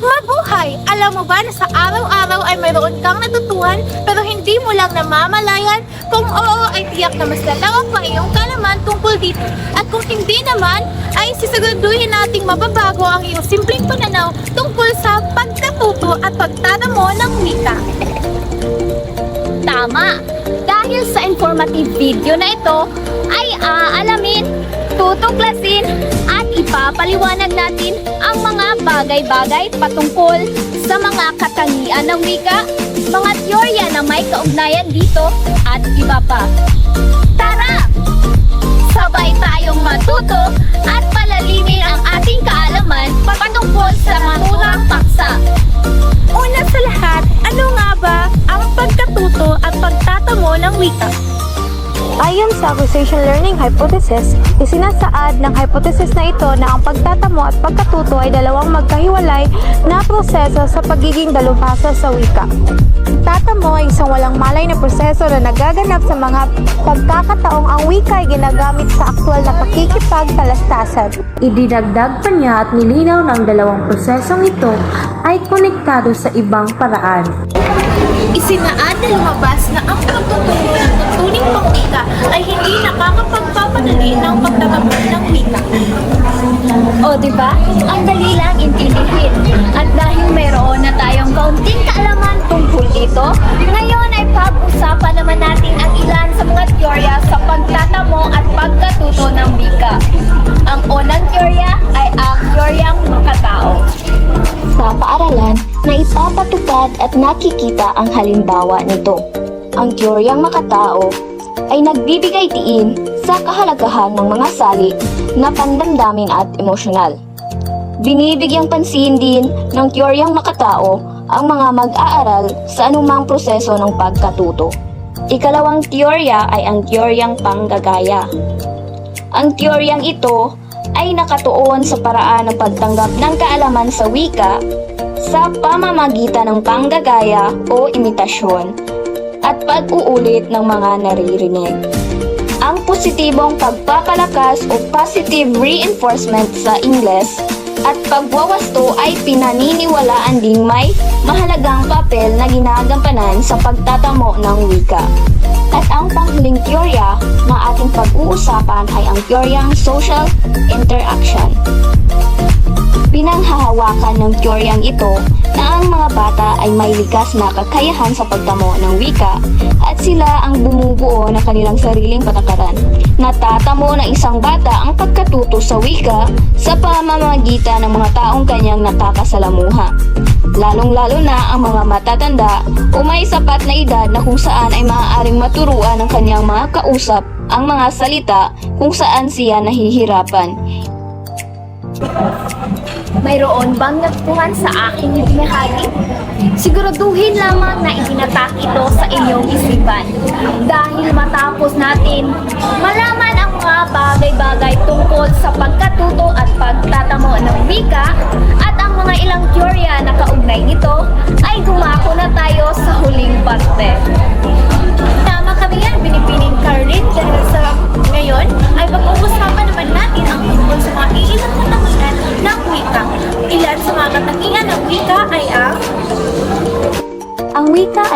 Mabuhay! Alam mo ba na sa araw-araw ay mayroon kang natutuhan pero hindi mo lang namamalayan? Kung oo ay tiyak na mas lalawak pa iyong kalaman tungkol dito. At kung hindi naman, ay sisiguruduhin nating mababago ang iyong simpleng pananaw tungkol sa pagkatuto at pagtatamo ng wika. Tama! Dahil sa informative video na ito, ay aalamin, tutuklasin, at ipapaliwanag natin ang mga bagay-bagay patungkol sa mga katangian ng wika, mga teorya na may kaugnayan dito, at iba pa. Wika? Ayon sa Acquisition Learning Hypothesis, isinasaad ng hypothesis na ito na ang pagtatamo at pagkatuto ay dalawang magkahiwalay na proseso sa pagiging dalubhasa sa wika. Tatamo ay isang walang malay na proseso na nagaganap sa mga pagkakataong ang wika ay ginagamit sa aktwal na pakikipagtalastasan. Idinagdag pa niya at nilinaw ng dalawang prosesong ito ay konektado sa ibang paraan. Isinaan na lumabas na ang pagtuturo ng tuntuning pangwika ay hindi nakakapagpapadali ng pagtatamo ng wika. O, di ba? Ang dali lang intindihin. At dahil na ipapatupad at nakikita ang halimbawa nito. Ang teoryang makatao ay nagbibigay tiin sa kahalagahan ng mga sali na pandamdamin at emosyonal. Binibigyang pansin din ng teoryang makatao ang mga mag-aaral sa anumang proseso ng pagkatuto. Ikalawang teorya ay ang teoryang panggagaya. Ang teoryang ito ay nakatuon sa paraan ng pagtanggap ng kaalaman sa wika sa pamamagitan ng panggagaya o imitasyon at pag-uulit ng mga naririnig. Ang positibong pagpapalakas o positive reinforcement sa Ingles at pagwawasto ay pinaniniwalaan ding may mahalagang papel na ginagampanan sa pagtatamo ng wika. At ang panghuling teorya na ating pag-uusapan ay ang teoryang social interaction. Pinanghahawakan ng teoryang ito na ang mga bata ay may likas na kakayahan sa pagtamo ng wika at sila ang bumubuo ng kanilang sariling patakaran. Natatamo ng isang bata ang pagkatuto sa wika sa pamamagitan ng mga taong kanyang nakakasalamuha. Lalong-lalo na ang mga matatanda o may sapat na edad na kung saan ay maaaring maturuan ng kanyang mga kausap ang mga salita kung saan siya nahihirapan. Mayroon bang natutuhan sa aking ibinahagi? Siguraduhin lamang na ibinatak ito sa inyong isipan. Dahil matapos natin malaman ang mga bagay-bagay tungkol sa pagkatuto at pagtatamo ng wika at ang mga ilang teorya na kaugnay nito, ay dumako na tayo sa huling parte.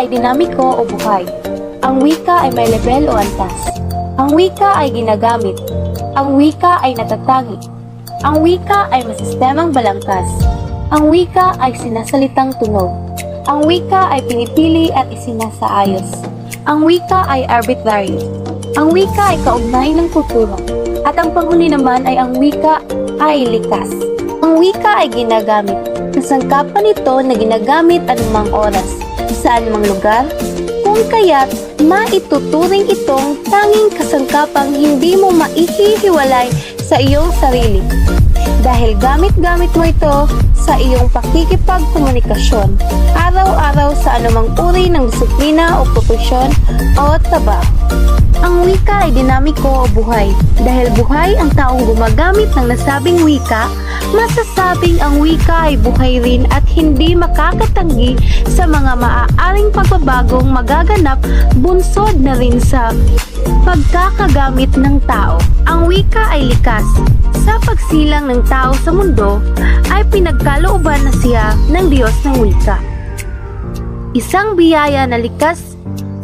Ay dinamiko o buhay. Ang wika ay may level o antas. Ang wika ay ginagamit. Ang wika ay natatangi. Ang wika ay masistemang balangkas. Ang wika ay sinasalitang tunog. Ang wika ay pinipili at isinasaayos. Ang wika ay arbitrary. Ang wika ay kaugnay ng kultura. At ang panghuli naman ay ang wika ay likas. Ang wika ay ginagamit. Nasangkapan ito na ginagamit anumang oras, sa anumang lugar, kung kaya't maituturing itong tanging kasangkapang hindi mo maihihiwalay sa iyong sarili. Dahil gamit-gamit mo ito sa iyong pakikipagkomunikasyon, araw-araw sa anumang uri ng disiplina o profesyon o trabaho. Ang wika ay dinamiko o buhay. Dahil buhay ang taong gumagamit ng nasabing wika, masasabing ang wika ay buhay rin at hindi makakatanggi sa mga maaaring pagbabagong magaganap bunsod na rin sa Pagkakagamit ng tao, ang wika ay likas. Sa pagsilang ng tao sa mundo, ay pinagkalooban na siya ng Diyos ng wika. Isang biyaya na likas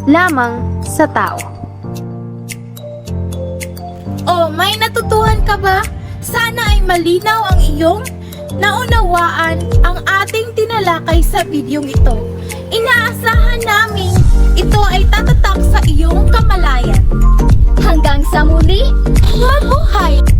lamang sa tao. Oh, may natutuhan ka ba? Sana ay malinaw ang iyong naunawaan ang ating tinalakay sa videong ito. Inaasahan namin ito ay tatatak sa iyong kamalayan. Hanggang sa muli, Mabuhay!